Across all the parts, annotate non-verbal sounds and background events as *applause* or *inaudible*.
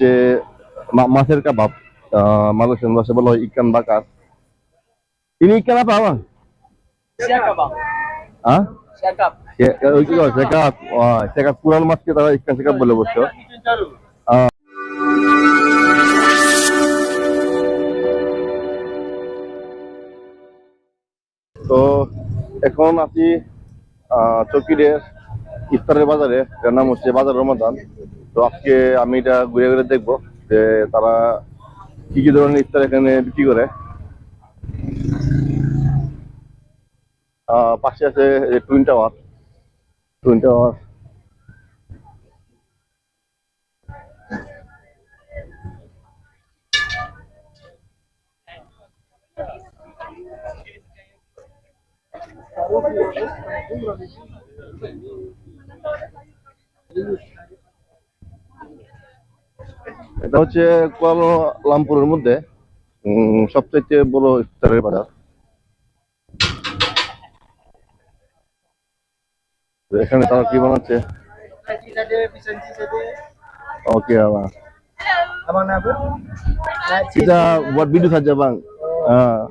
যে মা- মাছের কাবাব মালয়েশিয়ান ভাষায় বলা হয় ikan bakar ini ikan apa bang? Siapa bang? Hah? Siapa? Ya, eh, itu loh, sekat. Wah, sekat kurang mas kita ikan sekat boleh bosyo. তো এখন আছি আহ, চকিরের ইফতারের বাজারে, এটার নাম হচ্ছে বাজার রমাদান। তো আজকে আমি এটা ঘুরে ঘুরে দেখব যে তারা কি কি ধরনের ইফতার এখানে বিক্রি করে। পাশে আছে টুইন টাওয়ার। Twin tower. এটা হচ্ছে কুয়ালালামপুরের মধ্যে সবচেয়ে বড় ইফতারের বাজার। এখানে তারা কি বানাচ্ছে? ওকে বাবা হ্যাঁ।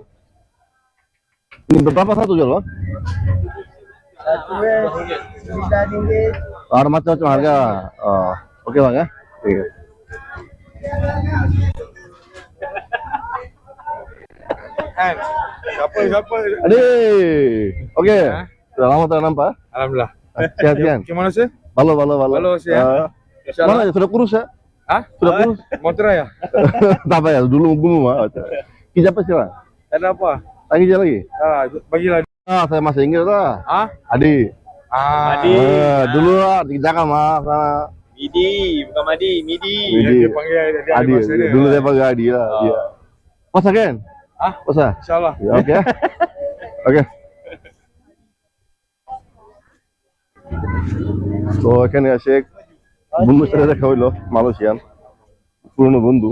বাবা और मत सोच harga, का ओके भागा ठीक है Siapa siapa? Ade. Okey. Selamat malam Pak. Alhamdulillah. Sehat kan? Gimana sih? Halo, halo, halo. Halo, sih Uh, mana ya? Sudah kurus ya? Hah? Sudah kurus? Motor ya? *laughs* Tapi ya? Dulu gumu mah. apa sih lah. Ada apa? Lagi jalan lagi? Ah, bagi lagi. Ah, saya masih ingat lah. Ah? Adi. Ah. Ah, dulu lah di Jakarta mah sana. Midi, bukan Madi, Midi. Dia, Adi. dia panggil dia, dia ada Adi. bahasa dia. Dulu dia panggil Adi lah. Dia. Masa kan? Ah? Masa? Insyaallah. Ya, oke. Oke. তো এখানে এসে বন্ধুর সাথে দেখা হইলো Malaysian পুরনো বন্ধু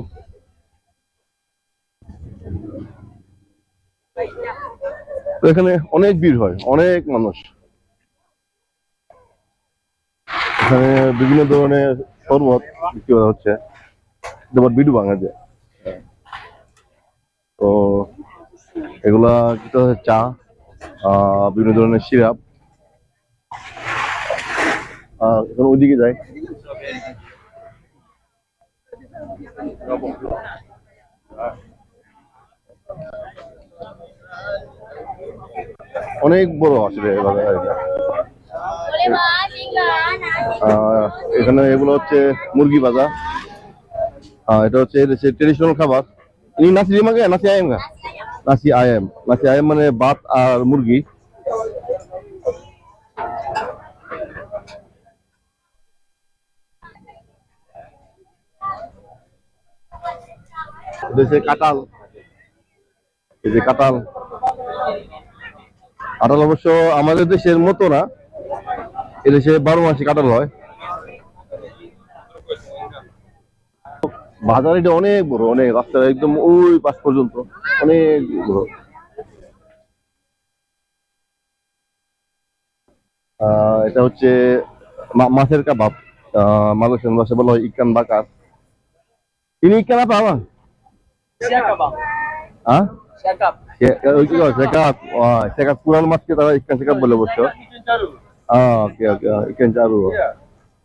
তো এখানে অনেক ভিড় হয়, অনেক মানুষ। এখানে বিভিন্ন ধরনের শরবত বিক্রি করা হচ্ছে যেমন বিডু ভাঙা যায়। তো এগুলা যেটা হচ্ছে চা বিভিন্ন ধরনের সিরাপ। এখন ওইদিকে যাই। অনেক বড় আসলে এখানে এগুলো হচ্ছে মুরগি ভাজা এটা হচ্ছে ট্রেডিশনাল খাবার। nasi lima ke nasi ayam nggak nasi ayam nasi ayam মানে ভাত আর মুরগি। কাঁঠাল। এই যে কাঁঠাল। কাঁঠাল অবশ্য আমাদের দেশের মতো না এদেশে বারো মাসে কাঁঠাল হয় বাজার এটা অনেক বড় অনেক রাস্তা একদম ওই পাশ পর্যন্ত অনেক বড় এটা হচ্ছে মা- মাছের কাবাব মালয়েশিয়ান ভাষায় বলা হয় ini ikan apa bang? Siapa bang? Hah? Siapa? Ya, ya, itu loh, sekat. Wah, sekat kurang mas kita ikan sekat boleh bosyo. Ah, oke oke, ikan caru.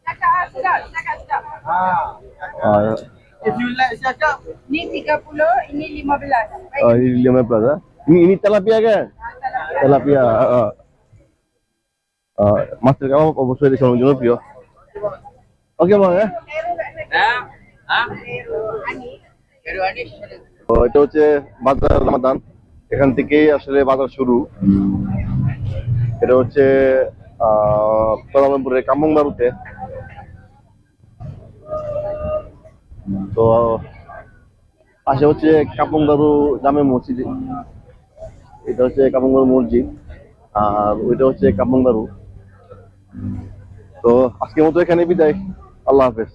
Cakap sedap, cakap sedap. Ah. Ah, If you like siapa? Ni 30, ini 15. Baik. ah, ini lima belas ya. Ini ini tilapia kan? Tilapia. ah, ah. Ah, mas kamu অবশ্যই দেখে আমার জন্য প্রিয় ওকে bang ya Nah, ah? Baru Anish. তো এটা হচ্ছে বাজার রমাদান এখান থেকেই আসলে বাজার শুরু। এটা হচ্ছে, আহ কামং কামংবারুতে তো, পাশে হচ্ছে কাপংদারু জামে মসজিদ। এটা হচ্ছে কাপংদারু মসজিদ, আর ওইটা হচ্ছে কাপংদারু তো, আজকের মতো এখানে বিদায়। আল্লাহ হাফেজ।